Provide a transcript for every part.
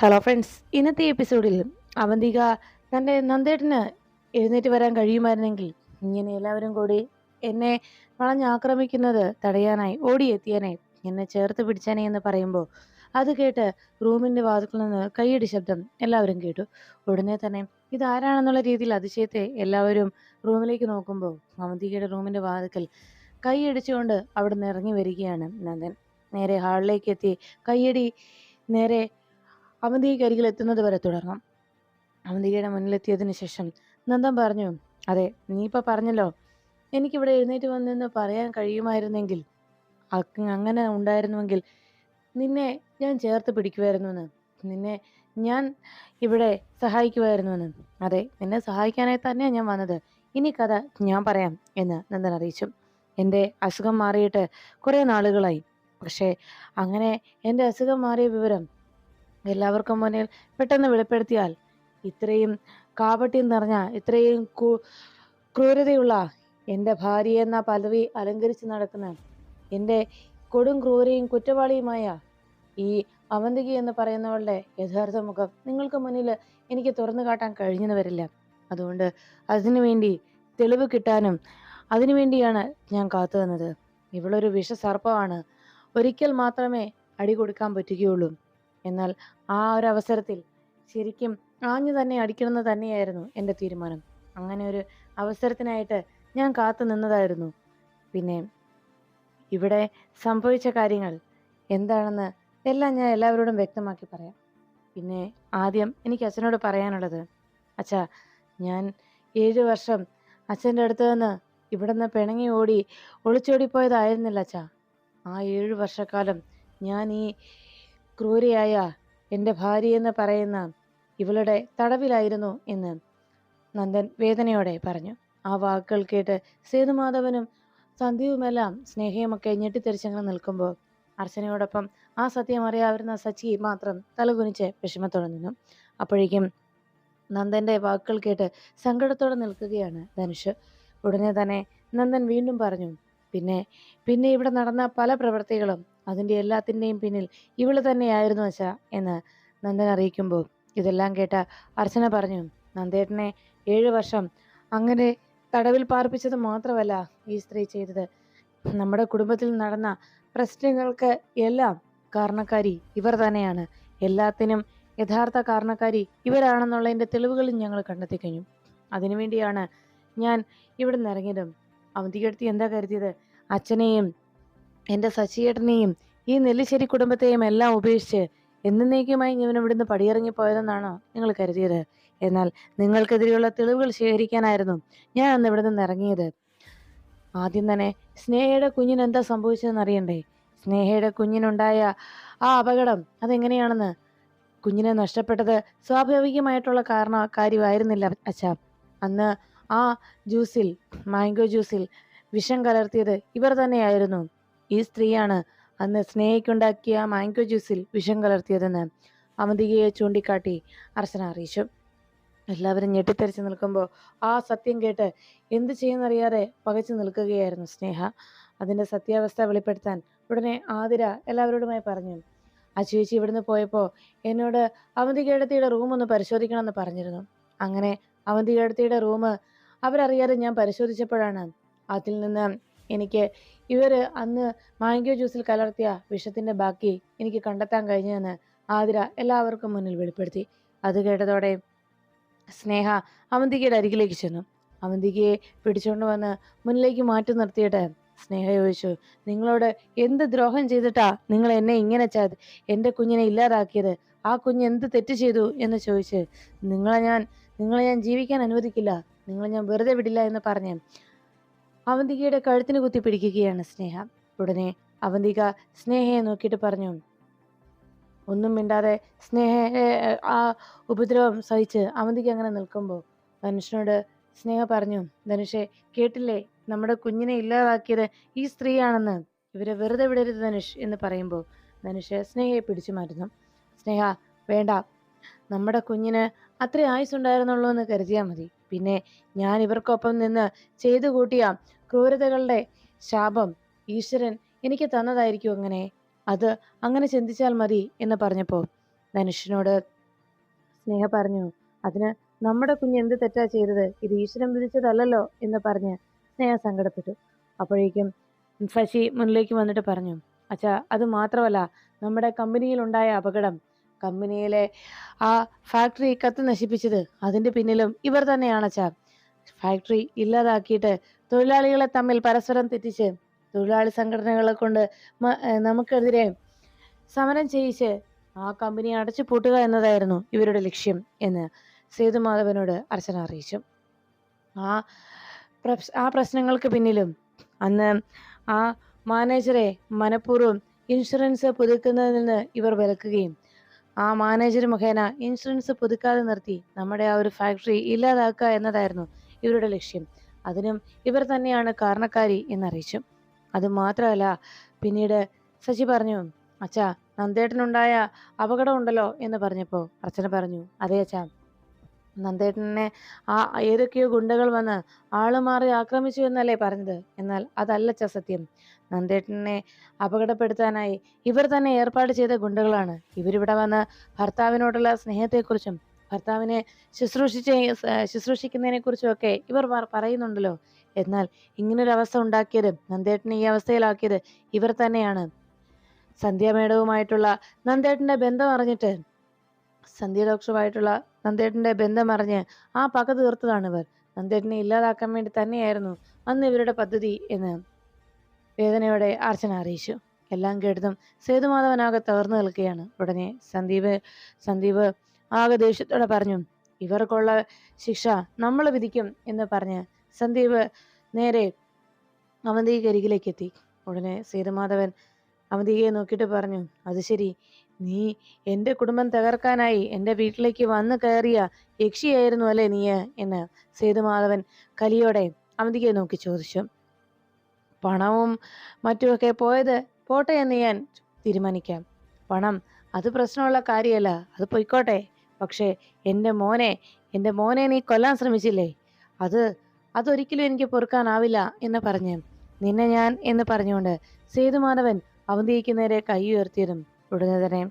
Hello friends ഇന്നത്തെ എപ്പിസോഡിൽ അവന്തിക തന്റെ നന്ദേട്ടന് എഴുന്നേറ്റ് വരാൻ കഴിയുമായിരുന്നെങ്കിൽ ഇങ്ങനെ എല്ലാവരും കൂടി എന്നെ വളഞ്ഞാക്രമിക്കുന്നത് തടയാനായി ഓടിയെത്തിയാനേ എന്നെ ചേർത്ത് പിടിച്ചാനേ എന്ന് പറയുമ്പോൾ അത് കേട്ട് റൂമിന്റെ വാതിൽക്കിൽ നിന്ന് കൈയടി ശബ്ദം എല്ലാവരും കേട്ടു. ഉടനെ തന്നെ ഇതാരാണെന്നുള്ള രീതിയിൽ അതിശയത്തെ എല്ലാവരും റൂമിലേക്ക് നോക്കുമ്പോൾ അവന്തികയുടെ റൂമിന്റെ വാതിക്കൽ കൈയടിച്ചുകൊണ്ട് അവിടെ നിന്ന് ഇറങ്ങി വരികയാണ് നന്ദൻ. നേരെ ഹാളിലേക്ക് എത്തി കൈയടി നേരെ അവന്തികയ്ക്ക് അരികിൽ എത്തുന്നത് വരെ തുടർന്നു. അവന്തികയുടെ മുന്നിലെത്തിയതിനു ശേഷം നന്ദൻ പറഞ്ഞു അതെ നീ ഇപ്പൊ പറഞ്ഞല്ലോ. എനിക്കിവിടെ എഴുന്നേറ്റ് വന്നെന്ന് പറയാൻ കഴിയുമായിരുന്നെങ്കിൽ അങ്ങനെ ഉണ്ടായിരുന്നുവെങ്കിൽ നിന്നെ ഞാൻ ചേർത്ത് പിടിക്കുമായിരുന്നുവെന്ന്. നിന്നെ ഞാൻ ഇവിടെ സഹായിക്കുമായിരുന്നുവെന്ന്. അതെ നിന്നെ സഹായിക്കാനായി തന്നെയാണ് ഞാൻ വന്നത്. ഇനി കഥ ഞാൻ പറയാം എന്ന് നന്ദൻ അറിയിച്ചു. എന്റെ അസുഖം മാറിയിട്ട് കുറേ നാളുകളായി. പക്ഷേ അങ്ങനെ എന്റെ അസുഖം മാറിയ വിവരം എല്ലാവർക്കും മുന്നിൽ പെട്ടെന്ന് വെളിപ്പെടുത്തിയാൽ ഇത്രയും കാപട്യം നിറഞ്ഞ ഇത്രയും ക്രൂരതയുള്ള എന്റെ ഭാര്യ എന്ന പദവി അലങ്കരിച്ച് നടക്കുന്ന എന്റെ കൊടും ക്രൂരയും കുറ്റവാളിയുമായ ഈ അവന്തിക എന്ന് പറയുന്നവളുടെ യഥാർത്ഥ മുഖം നിങ്ങൾക്ക് മുന്നിൽ എനിക്ക് തുറന്നു കാട്ടാൻ കഴിഞ്ഞെന്ന് വരില്ല അതുകൊണ്ട് അതിനുവേണ്ടി തെളിവ് കിട്ടാനും അതിനുവേണ്ടിയാണ് ഞാൻ കാത്തു നിന്നത്. ഇവളൊരു വിഷസർപ്പമാണ്. ഒരിക്കൽ മാത്രമേ അടി കൊടുക്കാൻ പറ്റുകയുള്ളൂ. എന്നാൽ ആ ഒരു അവസരത്തിൽ ശരിക്കും ആഞ്ഞു തന്നെ അടിക്കണമെന്ന് തന്നെയായിരുന്നു എന്റെ തീരുമാനം. അങ്ങനെ ഒരു അവസരത്തിനായിട്ട് ഞാൻ കാത്തു നിന്നതായിരുന്നു. പിന്നെ ഇവിടെ സംഭവിച്ച കാര്യങ്ങൾ എന്താണെന്ന് എല്ലാം ഞാൻ എല്ലാവരോടും വ്യക്തമാക്കി പറയാം. പിന്നെ ആദ്യം എനിക്ക് അച്ഛനോട് പറയാനുള്ളത് അച്ഛാ ഞാൻ ഏഴ് വർഷം അച്ഛന്റെ അടുത്ത് നിന്ന് ഇവിടെ നിന്ന് പിണങ്ങി ഓടി ഒളിച്ചോടിപ്പോയതായിരുന്നില്ല അച്ഛാ. ആ ഏഴ് വർഷക്കാലം ഞാൻ ഈ ക്രൂരയായ എന്റെ ഭാര്യയെന്ന് പറയുന്ന ഇവളുടെ തടവിലായിരുന്നു എന്ന് നന്ദൻ വേദനയോടെ പറഞ്ഞു. ആ വാക്കുകൾ കേട്ട് സേതുമാധവനും സന്ധ്യവുമെല്ലാം സ്നേഹയുമൊക്കെ ഞെട്ടിത്തെറിച്ചങ്ങനെ നിൽക്കുമ്പോൾ അർച്ചനയോടൊപ്പം ആ സത്യം അറിയാവുന്ന സച്ചി മാത്രം തലകുനിച്ച് വിഷമത്തോടെ നിന്നു. അപ്പോഴേക്കും നന്ദന്റെ വാക്കുകൾ കേട്ട് സങ്കടത്തോടെ നിൽക്കുകയാണ് ധനുഷ്. ഉടനെ തന്നെ നന്ദൻ വീണ്ടും പറഞ്ഞു പിന്നെ പിന്നെ ഇവിടെ നടന്ന പല പ്രവൃത്തികളും അതിന്റെ എല്ലാത്തിന്റെയും പിന്നിൽ ഇവൾ തന്നെയായിരുന്നു അച്ഛ എന്ന് നന്ദൻ അറിയിക്കുമ്പോൾ ഇതെല്ലാം കേട്ട അർച്ചന പറഞ്ഞു നന്ദേട്ടനെ ഏഴ് വർഷം അങ്ങനെ തടവിൽ പാർപ്പിച്ചത് മാത്രമല്ല ഈ സ്ത്രീ ചെയ്തത്. നമ്മുടെ കുടുംബത്തിൽ നടന്ന പ്രശ്നങ്ങൾക്ക് എല്ലാം കാരണക്കാരി ഇവർ തന്നെയാണ്. എല്ലാത്തിനും യഥാർത്ഥ കാരണക്കാരി ഇവരാണെന്നുള്ളതിന്റെ തെളിവുകളും ഞങ്ങൾ കണ്ടെത്തി കഴിഞ്ഞു. അതിനുവേണ്ടിയാണ് ഞാൻ ഇവിടെ നിന്ന് ഇറങ്ങിയതും. അവന്തികടുത്തി എന്താ കരുതിയത്? അച്ഛനെയും എന്റെ ശശിയേട്ടനെയും ഈ നെല്ലിശ്ശേരി കുടുംബത്തെയും എല്ലാം ഉപേക്ഷിച്ച് എന്നേക്കുമായി ഞാൻ ഇവിടുന്ന് പടിയിറങ്ങി പോയതെന്നാണോ നിങ്ങൾ കരുതിയത്? എന്നാൽ നിങ്ങൾക്കെതിരെയുള്ള തെളിവുകൾ ശേഖരിക്കാനായിരുന്നു ഞാൻ അന്ന് ഇവിടെ നിന്ന് ഇറങ്ങിയത്. ആദ്യം തന്നെ സ്നേഹയുടെ കുഞ്ഞിന് എന്താ സംഭവിച്ചതെന്ന് അറിയണ്ടേ? സ്നേഹയുടെ കുഞ്ഞിനുണ്ടായ ആ അപകടം അതെങ്ങനെയാണെന്ന്? കുഞ്ഞിനെ നഷ്ടപ്പെട്ടത് സ്വാഭാവികമായിട്ടുള്ള കാരണ കാര്യമായിരുന്നില്ല അച്ഛ. അന്ന് ആ ജ്യൂസിൽ മാംഗോ ജ്യൂസിൽ വിഷം കലർത്തിയത് ഇവർ തന്നെയായിരുന്നു. ഈ സ്ത്രീയാണ് അന്ന് സ്നേഹിക്കുണ്ടാക്കിയ മാംഗോ ജ്യൂസിൽ വിഷം കലർത്തിയതെന്ന് അമിതികയെ ചൂണ്ടിക്കാട്ടി അർച്ചന അറിയിച്ചു. എല്ലാവരും ഞെട്ടിത്തെറിച്ച് നിൽക്കുമ്പോൾ ആ സത്യം കേട്ട് എന്ത് ചെയ്യുന്നറിയാതെ പകച്ചു നിൽക്കുകയായിരുന്നു സ്നേഹ. അതിന്റെ സത്യാവസ്ഥ വെളിപ്പെടുത്താൻ ഉടനെ ആതിര എല്ലാവരോടുമായി പറഞ്ഞു. ആ ചേച്ചി ഇവിടുന്ന് പോയപ്പോൾ എന്നോട് അവന്തികേടത്തിയുടെ റൂം ഒന്ന് പരിശോധിക്കണമെന്ന് പറഞ്ഞിരുന്നു. അങ്ങനെ അവന്തികേടത്തിയുടെ റൂം അവരറിയാതെ ഞാൻ പരിശോധിച്ചപ്പോഴാണ് അതിൽ നിന്ന് എനിക്ക് ഇവർ അന്ന് മാംഗോ ജ്യൂസിൽ കലർത്തിയ വിഷത്തിന്റെ ബാക്കി എനിക്ക് കണ്ടെത്താൻ കഴിഞ്ഞതെന്ന് ആതിര എല്ലാവർക്കും മുന്നിൽ വെളിപ്പെടുത്തി. അത് കേട്ടതോടെ സ്നേഹ അവന്തികയുടെ അരികിലേക്ക് ചെന്നു. അവന്തികയെ പിടിച്ചുകൊണ്ട് വന്ന് മുന്നിലേക്ക് മാറ്റി നിർത്തിയിട്ട് സ്നേഹ ചോദിച്ചു നിങ്ങളോട് എന്ത് ദ്രോഹം ചെയ്തിട്ടാ നിങ്ങൾ എന്നെ ഇങ്ങനെ ച എന്റെ കുഞ്ഞിനെ ഇല്ലാതാക്കിയത്. ആ കുഞ്ഞ് എന്ത് തെറ്റ് ചെയ്തു? എന്ന് ചോദിച്ച് നിങ്ങളെ ഞാൻ നിങ്ങളെ ഞാൻ ജീവിക്കാൻ അനുവദിക്കില്ല. നിങ്ങളെ ഞാൻ വെറുതെ വിടില്ല എന്ന് പറഞ്ഞ് അവന്തികയുടെ കഴുത്തിന് കുത്തി പിടിക്കുകയാണ് സ്നേഹ. ഉടനെ അവന്തിക സ്നേഹയെ നോക്കിയിട്ട് പറഞ്ഞു ഒന്നും മിണ്ടാതെ സ്നേഹ ആ ഉപദ്രവം സഹിച്ച് അവന്തിക അങ്ങനെ നിൽക്കുമ്പോൾ ധനുഷിനോട് സ്നേഹ പറഞ്ഞു ധനുഷെ കേട്ടില്ലേ? നമ്മുടെ കുഞ്ഞിനെ ഇല്ലാതാക്കിയത് ഈ സ്ത്രീയാണെന്ന്. ഇവരെ വെറുതെ വിടരുത് ധനുഷ് എന്ന് പറയുമ്പോൾ ധനുഷ് സ്നേഹയെ പിടിച്ചു മാറ്റുന്നു. സ്നേഹ വേണ്ട. നമ്മുടെ കുഞ്ഞിന് അത്ര ആയുസ് ഉണ്ടായിരുന്നുള്ളൂ എന്ന് കരുതിയാൽ മതി. പിന്നെ ഞാൻ ഇവർക്കൊപ്പം നിന്ന് ചെയ്തു കൂട്ടിയ ക്രൂരതകളുടെ ശാപം ഈശ്വരൻ എനിക്ക് തന്നതായിരിക്കും അങ്ങനെ. അത് അങ്ങനെ ചിന്തിച്ചാൽ മതി എന്ന് പറഞ്ഞപ്പോൾ ധനുഷിനോട് സ്നേഹ പറഞ്ഞു അതിന് നമ്മുടെ കുഞ്ഞ് എന്ത് തെറ്റാ ചെയ്തത്? ഇത് ഈശ്വരൻ വിധിച്ചതല്ലല്ലോ? എന്ന് പറഞ്ഞ് സ്നേഹ സങ്കടപ്പെട്ടു. അപ്പോഴേക്കും ശശി മുന്നിലേക്ക് വന്നിട്ട് പറഞ്ഞു അച്ഛാ അത് മാത്രമല്ല നമ്മുടെ കമ്പനിയിൽ കമ്പനിയിലുണ്ടായ അപകടം. കമ്പനിയിലെ ആ ഫാക്ടറി കത്ത് നശിപ്പിച്ചത് അതിന്റെ പിന്നിലും ഇവർ തന്നെയാണ് ഫാക്ടറി ഇല്ലാതാക്കിയിട്ട് തൊഴിലാളികളെ തമ്മിൽ പരസ്പരം തെറ്റിച്ച് തൊഴിലാളി സംഘടനകളെ കൊണ്ട് നമുക്കെതിരെ സമരം ചെയ്യിച്ച് ആ കമ്പനി അടച്ചു പൂട്ടുക എന്നതായിരുന്നു ഇവരുടെ ലക്ഷ്യം എന്ന് സേതുമാധവനോട് അർച്ചന അറിയിച്ചു. ആ ആ പ്രശ്നങ്ങൾക്ക് പിന്നിലും അന്ന് ആ മാനേജറെ മനഃപൂർവം ഇൻഷുറൻസ് പുതുക്കുന്നതിൽ നിന്ന് ഇവർ വിലക്കുകയും ആ മാനേജർ മുഖേന ഇൻഷുറൻസ് പുതുക്കാതെ നിർത്തി നമ്മുടെ ആ ഒരു ഫാക്ടറി ഇല്ലാതാക്കുക എന്നതായിരുന്നു ഇവരുടെ ലക്ഷ്യം. അതിനും ഇവർ തന്നെയാണ് കാരണക്കാരി എന്നറിയിച്ചു. അതുമാത്രമല്ല പിന്നീട് സജി പറഞ്ഞു അച്ഛാ നന്ദേട്ടനുണ്ടായ അപകടം ഉണ്ടല്ലോ എന്ന് പറഞ്ഞപ്പോൾ അർച്ചന പറഞ്ഞു അതെ അച്ഛാ നന്ദേട്ടനെ ആ ഏതൊക്കെയോ ഗുണ്ടകൾ വന്ന് ആൾ മാറി ആക്രമിച്ചു എന്നല്ലേ പറഞ്ഞത്? എന്നാൽ അതല്ല അച്ഛാ സത്യം. നന്ദേട്ടനെ അപകടപ്പെടുത്താനായി ഇവർ തന്നെ ഏർപ്പാട് ചെയ്ത ഗുണ്ടകളാണ്. ഇവരിവിടെ വന്ന് ഭർത്താവിനോടുള്ള സ്നേഹത്തെക്കുറിച്ചും ഭർത്താവിനെ ശുശ്രൂഷിച്ച് ശുശ്രൂഷിക്കുന്നതിനെ കുറിച്ചും ഒക്കെ ഇവർ പറയുന്നുണ്ടല്ലോ. എന്നാൽ ഇങ്ങനൊരു അവസ്ഥ ഉണ്ടാക്കിയത് നന്ദേട്ടനെ ഈ അവസ്ഥയിലാക്കിയത് ഇവർ തന്നെയാണ്. സന്ധ്യ മേഡവുമായിട്ടുള്ള ബന്ധം അറിഞ്ഞിട്ട് സന്ധ്യ നന്ദേട്ടന്റെ ബന്ധം അറിഞ്ഞ് ആ പക തീർത്തതാണ് ഇവർ നന്ദേട്ടനെ ഇല്ലാതാക്കാൻ വേണ്ടി തന്നെയായിരുന്നു അന്ന് ഇവരുടെ പദ്ധതി എന്ന് വേദനയോടെ അർച്ചന അറിയിച്ചു. എല്ലാം കേട്ടതും സേതുമാധവനാകെ തകർന്നു നിൽക്കുകയാണ്. ഉടനെ സന്ദീപ് സന്ദീപ് ആകെ ദേഷ്യത്തോടെ പറഞ്ഞു ഇവർക്കുള്ള ശിക്ഷ നമ്മൾ വിധിക്കും എന്ന് പറഞ്ഞ് സന്ദീപ് നേരെ അവന്തിക അരികിലേക്ക് എത്തി ഉടനെ സേതുമാധവൻ അവന്തികയെ നോക്കിയിട്ട് പറഞ്ഞു അത് ശരി. നീ എന്റെ കുടുംബം തകർക്കാനായി എന്റെ വീട്ടിലേക്ക് വന്നു കയറിയ യക്ഷിയായിരുന്നു അല്ലേ നീ? എന്ന് സേതുമാധവൻ കലിയോടെ അവന്തികയെ നോക്കി ചോദിച്ചു. പണവും മറ്റുമൊക്കെ പോയത് പോട്ടെ എന്ന് ഞാൻ തീരുമാനിക്കാം. പണം അത് പ്രശ്നമുള്ള കാര്യമല്ല. അത് പൊയ്ക്കോട്ടെ. പക്ഷേ എന്റെ മോനെ എന്റെ മോനെ നീ കൊല്ലാൻ ശ്രമിച്ചില്ലേ? അത് അതൊരിക്കലും എനിക്ക് പൊറുക്കാനാവില്ല എന്ന് പറഞ്ഞു. നിന്നെ ഞാൻ എന്ന് പറഞ്ഞുകൊണ്ട് സേതുമാധവൻ അവന്തിക്ക് നേരെ കൈ ഉയർത്തിയതും ഉടനെ തന്നെ.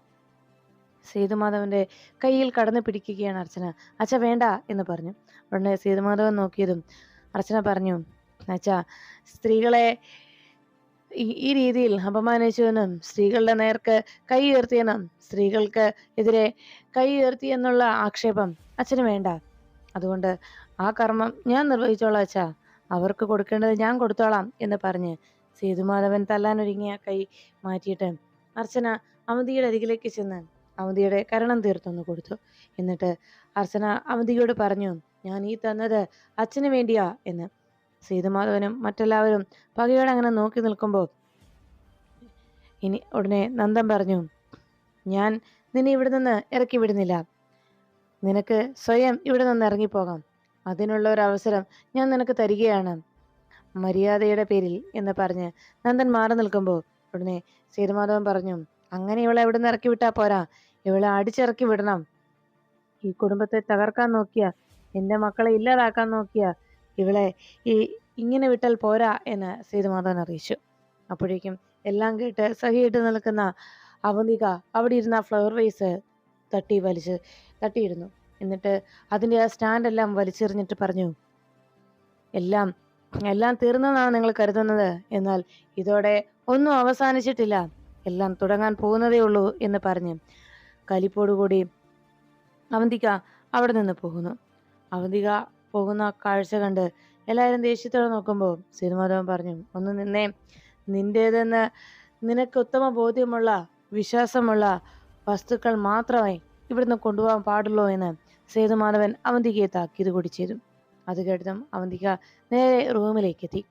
സേതുമാധവന്റെ കയ്യിൽ കടന്നു പിടിക്കുകയാണ് അർച്ചന. അച്ഛ വേണ്ട എന്ന് പറഞ്ഞു. ഉടനെ സേതുമാധവൻ നോക്കിയതും അർച്ചന പറഞ്ഞു അച്ഛ സ്ത്രീകളെ ഈ- രീതിയിൽ അപമാനിച്ചുവെന്നും സ്ത്രീകളുടെ നേർക്ക് കൈ ഉയർത്തിയെന്നും സ്ത്രീകൾക്ക് എതിരെ കൈ ഉയർത്തി എന്നുള്ള ആക്ഷേപം അച്ഛന് വേണ്ട. അതുകൊണ്ട് ആ കർമ്മം ഞാൻ നിർവഹിച്ചോളാം അച്ഛാ. അവർക്ക് കൊടുക്കേണ്ടത് ഞാൻ കൊടുത്തോളാം എന്ന് പറഞ്ഞ് സേതുമാധവൻ തല്ലാനൊരുങ്ങിയ കൈ മാറ്റിയിട്ട് അർച്ചന അവന്തിയുടെ അരികിലേക്ക് ചെന്ന് അവന്തിയുടെ കരണം തീർത്തൊന്ന് കൊടുത്തു. എന്നിട്ട് അർച്ചന അവന്തിയോട് പറഞ്ഞു ഞാൻ ഈ തന്നത് അച്ഛന് വേണ്ടിയാ എന്ന്. സേതുമാധവനും മറ്റെല്ലാവരും പകയോടെ അങ്ങനെ നോക്കി നിൽക്കുമ്പോൾ ഇനി ഉടനെ നന്ദൻ പറഞ്ഞു ഞാൻ നിന്നെ ഇവിടെ നിന്ന് ഇറക്കി വിടുന്നില്ല. നിനക്ക് സ്വയം ഇവിടെ നിന്ന് ഇറങ്ങിപ്പോകാം. അതിനുള്ള ഒരു അവസരം ഞാൻ നിനക്ക് തരികയാണ്. മര്യാദയുടെ പേരിൽ എന്ന് പറഞ്ഞ് നന്ദൻ മാറി നിൽക്കുമ്പോൾ ഉടനെ സേതുമാധവൻ പറഞ്ഞു അങ്ങനെ ഇവളെ ഇവിടെ നിന്ന് ഇറക്കി വിട്ടാ പോരാ. ഇവളെ അടിച്ചിറക്കി വിടണം. ഈ കുടുംബത്തെ തകർക്കാൻ നോക്കിയ എന്റെ മക്കളെ ഇല്ലാതാക്കാൻ നോക്കിയ ഇവളെ ഈ ഇങ്ങനെ വിട്ടാൽ പോരാ എന്ന് സേതുമാധവൻ അറിയിച്ചു. അപ്പോഴേക്കും എല്ലാം കേട്ട് സഹിയിട്ട് നിൽക്കുന്ന അവന്തിക അവിടെ ഇരുന്ന ഫ്ലവർ വേസ് തട്ടി വലിച്ച് തട്ടിയിരുന്നു. എന്നിട്ട് അതിന്റെ ആ സ്റ്റാൻഡെല്ലാം വലിച്ചെറിഞ്ഞിട്ട് പറഞ്ഞു എല്ലാം എല്ലാം തീർന്നതാണ് നിങ്ങൾ കരുതുന്നത്. എന്നാൽ ഇതോടെ ഒന്നും അവസാനിച്ചിട്ടില്ല. എല്ലാം തുടങ്ങാൻ പോകുന്നതേ ഉള്ളൂ എന്ന് പറഞ്ഞ് കലിപ്പോടുകൂടി അവന്തിക അവിടെ നിന്ന് പോകുന്നു. അവന്തിക പോകുന്ന കാഴ്ച കണ്ട് എല്ലാവരും ദേഷ്യത്തോടെ നോക്കുമ്പോൾ സീതുമാധവൻ പറഞ്ഞു ഒന്ന് നിന്നെ നിന്റേതെന്ന് നിനക്ക് ഉത്തമ ബോധ്യമുള്ള വിശ്വാസമുള്ള വസ്തുക്കൾ മാത്രമേ ഇവിടുന്ന് കൊണ്ടുപോകാൻ പാടുള്ളൂ എന്ന് സേതുമാധവൻ അവന്തികയെ താക്കീത് കൂടി ചെയ്തു അത് കേട്ടതും അവന്തിക നേരെ റൂമിലേക്ക് എത്തി.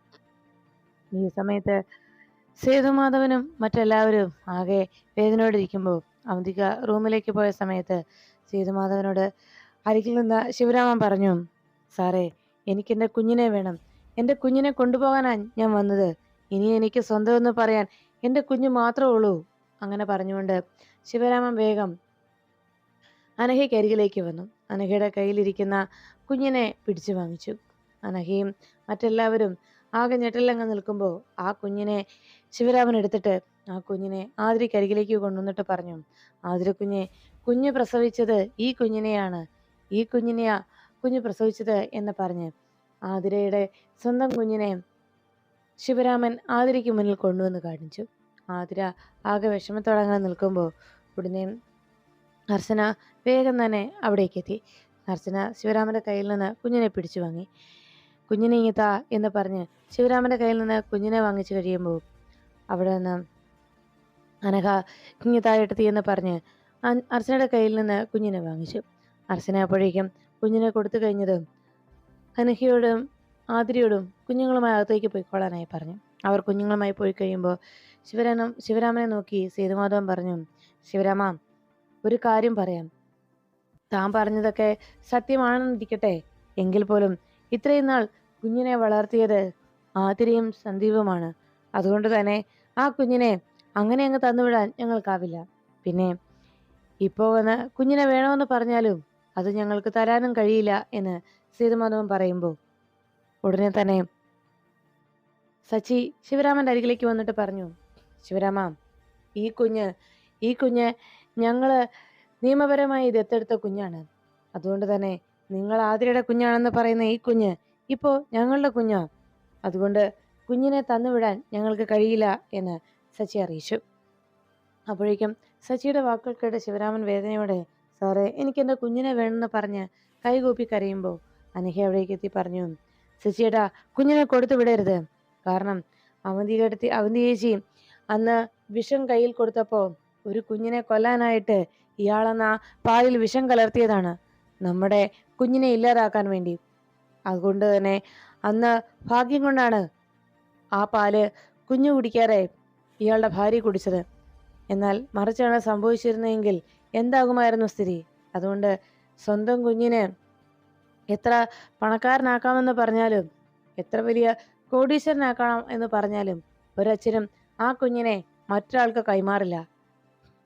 ഈ സമയത്ത് സേതുമാധവനും മറ്റെല്ലാവരും ആകെ വേദനയോടിരിക്കുമ്പോൾ അവന്തിക റൂമിലേക്ക് പോയ സമയത്ത് സേതുമാധവനോട് അരികിൽ നിന്ന് ശിവരാമൻ പറഞ്ഞു സാറേ എനിക്ക് എന്റെ കുഞ്ഞിനെ വേണം. എന്റെ കുഞ്ഞിനെ കൊണ്ടുപോകാനാണ് ഞാൻ വന്നത്. ഇനി എനിക്ക് സ്വന്തമെന്ന് പറയാൻ എന്റെ കുഞ്ഞ് മാത്രമേ ഉള്ളൂ. അങ്ങനെ പറഞ്ഞുകൊണ്ട് ശിവരാമൻ വേഗം അനഹയ്ക്ക് അരികിലേക്ക് വന്നു. അനഹയുടെ കയ്യിലിരിക്കുന്ന കുഞ്ഞിനെ പിടിച്ചു വാങ്ങിച്ചു. അനഹയും മറ്റെല്ലാവരും ആകെ ഞെട്ടലങ്ങ് നിൽക്കുമ്പോൾ ആ കുഞ്ഞിനെ ശിവരാമൻ എടുത്തിട്ട് ആ കുഞ്ഞിനെ ആതിരയ്ക്കരികിലേക്ക് കൊണ്ടുവന്നിട്ട് പറഞ്ഞു ആതിര കുഞ്ഞെ കുഞ്ഞ് പ്രസവിച്ചത് ഈ കുഞ്ഞിനെയാണ്. ഈ കുഞ്ഞിനെയാ കുഞ്ഞ് പ്രസവിച്ചത് എന്ന് പറഞ്ഞ് ആതിരയുടെ സ്വന്തം കുഞ്ഞിനെ ശിവരാമൻ ആതിരയ്ക്ക് മുന്നിൽ കൊണ്ടുവന്ന് കാണിച്ചു. ആതിര ആകെ വിഷമത്തോടെ അങ്ങനെ നിൽക്കുമ്പോൾ ഉടനെ അർച്ചന വേഗം തന്നെ അവിടേക്ക് എത്തി അർച്ചന ശിവരാമന്റെ കയ്യിൽ നിന്ന് കുഞ്ഞിനെ പിടിച്ചു വാങ്ങി. കുഞ്ഞിനെ ഇങ്ങത്താ എന്ന് പറഞ്ഞ് ശിവരാമന്റെ കയ്യിൽ നിന്ന് കുഞ്ഞിനെ വാങ്ങിച്ചു കഴിയുമ്പോൾ അവിടെ നിന്ന് അനഘ ഇങ്ങിത്തായിട്ടെത്തി എന്ന് പറഞ്ഞ് അർച്ചനയുടെ കയ്യിൽ നിന്ന് കുഞ്ഞിനെ വാങ്ങിച്ചു. അർച്ചന അപ്പോഴേക്കും കുഞ്ഞിനെ കൊടുത്തു കഴിഞ്ഞതും അനഘയോടും ആതിരയോടും കുഞ്ഞുങ്ങളുമായി അകത്തേക്ക് പോയിക്കോളാനായി പറഞ്ഞു. അവർ കുഞ്ഞുങ്ങളുമായി പോയി കഴിയുമ്പോൾ ശിവരാമൻ ശിവരാമനെ നോക്കി സേതുമാധവൻ പറഞ്ഞു ശിവരാമ ഒരു കാര്യം പറയാം. താൻ പറഞ്ഞതൊക്കെ സത്യമാണെന്നിരിക്കട്ടെ. എങ്കിൽ പോലും ഇത്രയും നാൾ കുഞ്ഞിനെ വളർത്തിയത് ആതിരയും സന്ദീപുമാണ് അതുകൊണ്ട് തന്നെ ആ കുഞ്ഞിനെ അങ്ങനെ അങ്ങ് തന്നുവിടാൻ ഞങ്ങൾക്കാവില്ല. പിന്നെ ഇപ്പോൾ വന്ന് കുഞ്ഞിനെ വേണമെന്ന് പറഞ്ഞാലും അത് ഞങ്ങൾക്ക് തരാനും കഴിയില്ല എന്ന് സേതുമാധവൻ പറയുമ്പോൾ ഉടനെ തന്നെ സച്ചി ശിവരാമന്റെ അരികിലേക്ക് വന്നിട്ട് പറഞ്ഞു ശിവരാമ ഈ കുഞ്ഞ് ഈ കുഞ്ഞ് ഞങ്ങൾ നിയമപരമായി ദത്തെടുത്ത കുഞ്ഞാണ്. അതുകൊണ്ട് തന്നെ നിങ്ങൾ ആതിരയുടെ കുഞ്ഞാണെന്ന് പറയുന്ന ഈ കുഞ്ഞ് ഇപ്പോൾ ഞങ്ങളുടെ കുഞ്ഞാ. അതുകൊണ്ട് കുഞ്ഞിനെ തന്നുവിടാൻ ഞങ്ങൾക്ക് കഴിയില്ല എന്ന് സച്ചി അറിയിച്ചു. അപ്പോഴേക്കും സച്ചിയുടെ വാക്കുകൾ കേട്ട് ശിവരാമൻ വേദനയോടെ സാറേ എനിക്ക് എന്റെ കുഞ്ഞിനെ വേണമെന്ന് പറഞ്ഞ് കൈകൂപ്പി കരയുമ്പോൾ അനഹ അവിടേക്ക് എത്തി പറഞ്ഞു സച്ചിയേട്ടാ കുഞ്ഞിനെ കൊടുത്തു വിടരുത്. കാരണം അവന്തി കടത്തി അവന്തി ചേച്ചി അന്ന് വിഷം കയ്യിൽ കൊടുത്തപ്പോൾ ഒരു കുഞ്ഞിനെ കൊല്ലാനായിട്ട് ഇയാളെന്ന പാലിൽ വിഷം കലർത്തിയതാണ് നമ്മുടെ കുഞ്ഞിനെ ഇല്ലാതാക്കാൻ വേണ്ടി. അതുകൊണ്ട് തന്നെ അന്ന് ഭാഗ്യം കൊണ്ടാണ് ആ പാൽ കുഞ്ഞു കുടിക്കാതെ ഇയാളുടെ ഭാര്യ കുടിച്ചത്. എന്നാൽ മറിച്ചാണ് സംഭവിച്ചിരുന്നതെങ്കിൽ എന്താകുമായിരുന്നു സ്ഥിതി? അതുകൊണ്ട് സ്വന്തം കുഞ്ഞിനെ എത്ര പണക്കാരനാക്കാമെന്ന് പറഞ്ഞാലും എത്ര വലിയ കോടീശ്വരനാക്കണം എന്ന് പറഞ്ഞാലും ഒരച്ഛനും ആ കുഞ്ഞിനെ മറ്റൊരാൾക്ക് കൈമാറില്ല.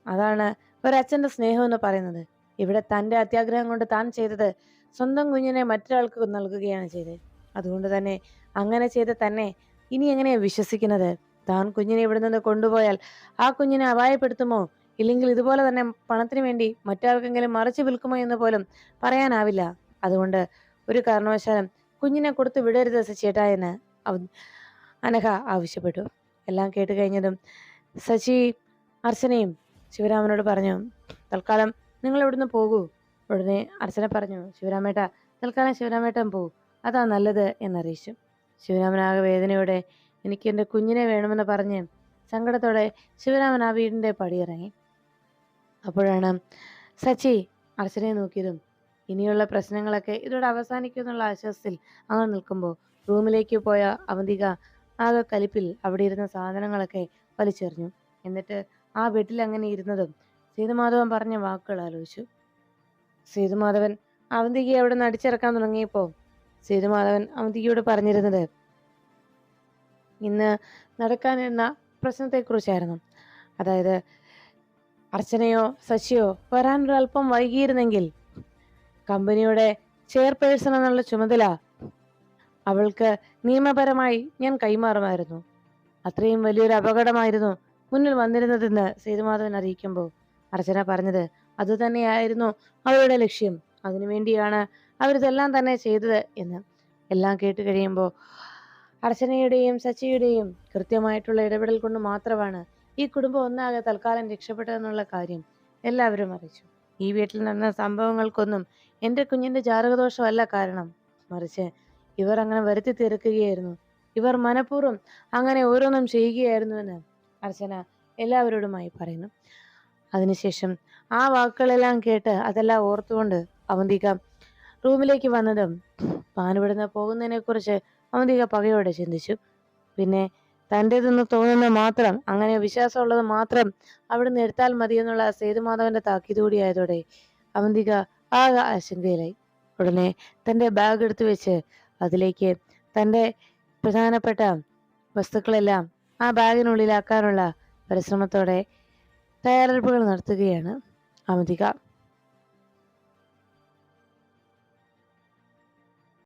അതാണ് ഒരച്ഛന്റെ സ്നേഹം എന്ന് പറയുന്നത്. ഇവിടെ തന്റെ അത്യാഗ്രഹം കൊണ്ട് താൻ ചെയ്തത് സ്വന്തം കുഞ്ഞിനെ മറ്റൊരാൾക്ക് നൽകുകയാണ് ചെയ്തത്. അതുകൊണ്ട് തന്നെ അങ്ങനെ ചെയ്ത തന്നെ ഇനി എങ്ങനെയാണ് വിശ്വസിക്കുന്നത്? താൻ കുഞ്ഞിനെ ഇവിടെ നിന്ന് കൊണ്ടുപോയാൽ ആ കുഞ്ഞിനെ അപായപ്പെടുത്തുമോ? ഇല്ലെങ്കിൽ ഇതുപോലെ തന്നെ പണത്തിന് വേണ്ടി മറ്റാർക്കെങ്കിലും മറിച്ച് വിൽക്കുമോ എന്ന് പോലും പറയാനാവില്ല. അതുകൊണ്ട് ഒരു കാരണവശാലും കുഞ്ഞിനെ കൊടുത്തു വിടരുത് ചേട്ടായെന്ന് അനഘ ആവശ്യപ്പെട്ടു. എല്ലാം കേട്ട് കഴിഞ്ഞതും സച്ചി അർച്ചനയും ശിവരാമനോട് പറഞ്ഞു തൽക്കാലം നിങ്ങൾ ഇവിടുന്ന് പോകൂ? ഉടനെ അർച്ചന പറഞ്ഞു ശിവരാമേട്ട തൽക്കാലം ശിവരാമേട്ടൻ പോകൂ. അതാ നല്ലത് എന്നറിയിച്ചു. ശിവരാമനാകെ വേദനയോടെ എനിക്ക് എന്റെ കുഞ്ഞിനെ വേണമെന്ന് പറഞ്ഞ് സങ്കടത്തോടെ ശിവരാമൻ ആ വീടിന്റെ പടിയിറങ്ങി. അപ്പോഴാണ് സച്ചി അർച്ചനയെ നോക്കിയതും ഇനിയുള്ള പ്രശ്നങ്ങളൊക്കെ ഇതോടെ അവസാനിക്കുമെന്നുള്ള ആശ്വാസത്തിൽ അങ്ങനെ നിൽക്കുമ്പോൾ റൂമിലേക്ക് പോയ അവന്തിക ആകെ കലിപ്പിൽ അവിടെ ഇരുന്ന സാധനങ്ങളൊക്കെ വലിച്ചെറിഞ്ഞു. എന്നിട്ട് ആ വീട്ടിൽ അങ്ങനെ ഇരുന്നതും സേതുമാധവൻ പറഞ്ഞ വാക്കുകൾ ആലോചിച്ചു. സേതുമാധവൻ അവന്തികയെ അവിടെ നിന്ന് അടിച്ചിറക്കാൻ തുടങ്ങിയപ്പോൾ സേതുമാധവൻ അവന്തികയോട് പറഞ്ഞിരുന്നത് ഇന്ന് നടക്കാനിരുന്ന പ്രശ്നത്തെക്കുറിച്ചായിരുന്നു. അതായത് അർച്ചനയോ ശശിയോ വരാനൊരൽപ്പം വൈകിയിരുന്നെങ്കിൽ കമ്പനിയുടെ ചെയർപേഴ്സൺ എന്നുള്ള ചുമതല അവൾക്ക് നിയമപരമായി ഞാൻ കൈമാറുമായിരുന്നു. അത്രയും വലിയൊരു അപകടമായിരുന്നു മുന്നിൽ വന്നിരുന്നതെന്ന് സേതുമാധവൻ അറിയിക്കുമ്പോൾ. അർച്ചന പറഞ്ഞത് അതുതന്നെയായിരുന്നു അവരുടെ ലക്ഷ്യം. അതിനുവേണ്ടിയാണ് അവരിതെല്ലാം തന്നെ ചെയ്തത് എന്ന്. എല്ലാം കേട്ട് കഴിയുമ്പോൾ അർച്ചനയുടെയും സച്ചിയുടെയും കൃത്യമായിട്ടുള്ള ഇടപെടൽ കൊണ്ട് മാത്രമാണ് ഈ കുടുംബം ഒന്നാകെ തൽക്കാലം രക്ഷപ്പെട്ടതെന്നുള്ള കാര്യം എല്ലാവരും അറിയിച്ചു. ഈ വീട്ടിൽ നടന്ന സംഭവങ്ങൾക്കൊന്നും എന്റെ കുഞ്ഞിന്റെ ജാതകദോഷമല്ല കാരണം. മറിച്ച് ഇവർ അങ്ങനെ വരുത്തി തീർക്കുകയായിരുന്നു. ഇവർ മനഃപൂർവം അങ്ങനെ ഓരോന്നും ചെയ്യുകയായിരുന്നുവെന്ന് അർച്ചന എല്ലാവരോടുമായി പറയുന്നു. അതിനുശേഷം ആ വാക്കുകളെല്ലാം കേട്ട് അതെല്ലാം ഓർത്തുകൊണ്ട് അവന്തിക റൂമിലേക്ക് വന്നതും പാനുവിടുന്ന് പോകുന്നതിനെ കുറിച്ച് അവന്തിക പകയോടെ ചിന്തിച്ചു. പിന്നെ തന്റേതെന്ന് തോന്നുന്ന മാത്രം അങ്ങനെ വിശ്വാസമുള്ളത് മാത്രം അവിടുന്ന് എടുത്താൽ മതി എന്നുള്ള സേതുമാധവന്റെ താക്കീത് കൂടിയായതോടെ അവന്തിക ആ ആശങ്കയിലായി. ഉടനെ തന്റെ ബാഗ് എടുത്തു വെച്ച് അതിലേക്ക് തന്റെ പ്രധാനപ്പെട്ട വസ്തുക്കളെല്ലാം ആ ബാഗിനുള്ളിലാക്കാനുള്ള പരിശ്രമത്തോടെ തയ്യാറെടുപ്പുകൾ നടത്തുകയാണ് അവന്തിക